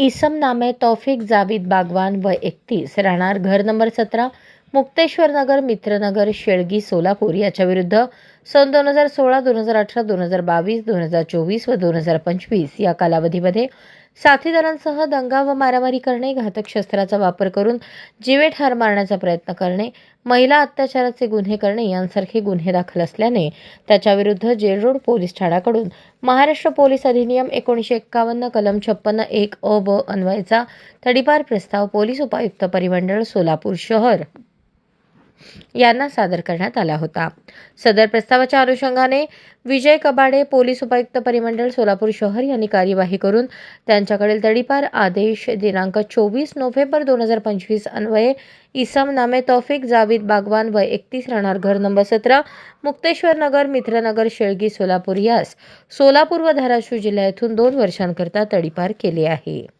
इसम नामे तौफिक जावीद बागवान व एकतीस. राहणार घर नंबर सतरा मुक्तेश्वर नगर मित्रनगर शेळगी सोलापूर याच्या विरुद्ध सन दोन हजार सोळा दोन हजार अठरा दोन हजार बावीस दोन हजार चोवीस व दोन हजार पंचवीस या कालावधीमध्ये साथीदारांसह दंगा व मारामारी करणे घातक शस्त्राचा वापर करून जीवे ठार मारण्याचा प्रयत्न करणे महिला अत्याचाराचे गुन्हे करणे यांसारखे गुन्हे दाखल असल्याने त्याच्याविरुद्ध जेल रोड पोलीस ठाण्याकडून महाराष्ट्र पोलीस अधिनियम एकोणीसशे एक्कावन्न कलम छप्पन्न एक अ ब अन्वयचा तडीपार प्रस्ताव पोलीस उपायुक्त परिमंडळ सोलापूर शहर. यांना सादर करण्यात आला होता. सदर प्रस्तावाच्या अनुषंगाने विजय कबाडे पोलीस उपायुक्त परिमंडळ सोलापूर शहर यांनी कार्यवाही करून त्यांच्याकडील तडीपार आदेश दिनांक चोवीस नोव्हेंबर दोन हजार पंचवीस अन्वये इसम नामे तौफिक जावीद बागवान व एकतीस राहणार घर नंबर सतरा मुक्तेश्वर नगर मित्रनगर शेळगी सोलापूर यास सोलापूर व धाराशिव जिल्ह्यातून दोन वर्षांकरता तडीपार केले आहे.